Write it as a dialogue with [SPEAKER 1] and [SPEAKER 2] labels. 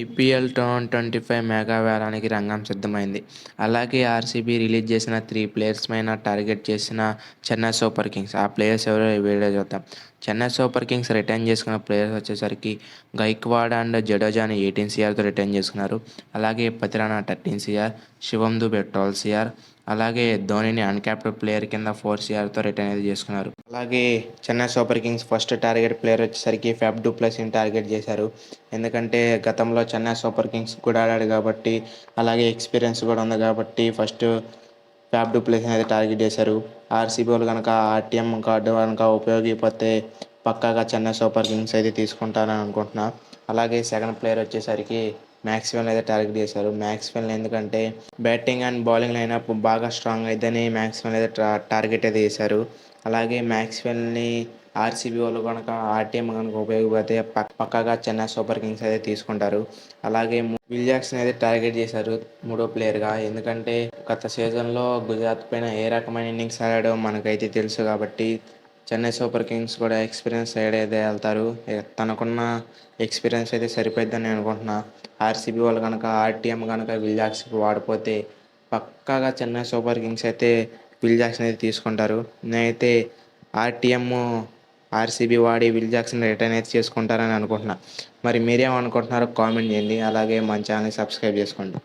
[SPEAKER 1] IPL twenty twenty five mega వేలానికి రంగం సిద్ధమైంది. అలాగే ఆర్సీబీ రిలీజ్ చేసిన త్రీ ప్లేయర్స్ పైన టార్గెట్ చేసిన చెన్నై సూపర్ కింగ్స్. ఆ ప్లేయర్స్ ఎవరో వీడియో చూద్దాం. చెన్నై సూపర్ కింగ్స్ రిటర్న్ చేసుకున్న ప్లేయర్స్ వచ్చేసరికి గైక్వాడ్ అండ్ జడేజాని ఎయిటీన్ సిఆర్తో రిటర్న్ చేసుకున్నారు. అలాగే Pathirana thirteen CR Shivam Dube twelve CR అలాగే ధోనిని అన్క్యాప్డ్ ప్లేయర్ కింద ఫోర్ సిఆర్తో రిటర్న్ అయితే చేసుకున్నారు. అలాగే Chennai super kings first target player వచ్చేసరికి ఫ్యాబ్ డూ ప్లస్ని టార్గెట్ చేశారు. ఎందుకంటే గతంలో చెన్నై సూపర్ కింగ్స్ కూడా ఆడాడు కాబట్టి అలాగే ఎక్స్పీరియన్స్ కూడా ఉంది కాబట్టి ఫస్ట్ ఫ్యాబ్ డూ ప్లేస్ అనేది టార్గెట్ చేశారు. ఆర్సీబీ వాళ్ళు కనుక ఆర్టీఎం కార్డు కనుక ఉపయోగపడితే పక్కాగా చెన్నై సూపర్ కింగ్స్ అయితే తీసుకుంటారని అనుకుంటున్నా. అలాగే సెకండ్ ప్లేయర్ వచ్చేసరికి మ్యాక్స్వెల్ అయితే టార్గెట్ చేశారు. మ్యాక్స్వెల్ ఎందుకంటే బ్యాటింగ్ అండ్ బౌలింగ్ లైనప్ బాగా స్ట్రాంగ్ అయితేనే మ్యాక్స్వెల్ అయితే టార్గెట్ అయితే చేశారు. అలాగే మ్యాక్స్వెల్ని ఆర్సీబీ వాళ్ళు కనుక ఆర్టీఎం కనుక ఉపయోగపడితే పక్ పక్కగా చెన్నై సూపర్ కింగ్స్ అయితే తీసుకుంటారు. అలాగే విల్ జాక్సన్ అయితే టార్గెట్ చేశారు మూడో ప్లేయర్గా. ఎందుకంటే గత సీజన్లో గుజరాత్ పైన ఏ రకమైన ఇన్నింగ్స్ ఆడాడో మనకైతే తెలుసు కాబట్టి చెన్నై సూపర్ కింగ్స్ కూడా ఎక్స్పీరియన్స్ సైడ్ అయితే వెళ్తారు. తనకున్న ఎక్స్పీరియన్స్ అయితే సరిపోద్దని నేను అనుకుంటున్నా. ఆర్సీబీ వాళ్ళు కనుక ఆర్టీఎం కనుక విల్ జాక్సన్ వాడిపోతే పక్కాగా చెన్నై సూపర్ కింగ్స్ అయితే విల్ జాక్సన్ అయితే తీసుకుంటారు. నేనైతే ఆర్టీఎం ఆర్సీబీ వాడి విల్ జాక్సన్ రిటర్న్ అయితే చేసుకుంటారని అనుకుంటున్నా. మరి మీరేమనుకుంటున్నారో కామెంట్ చేయండి. అలాగే మన ఛానల్ సబ్స్క్రైబ్ చేసుకోండి.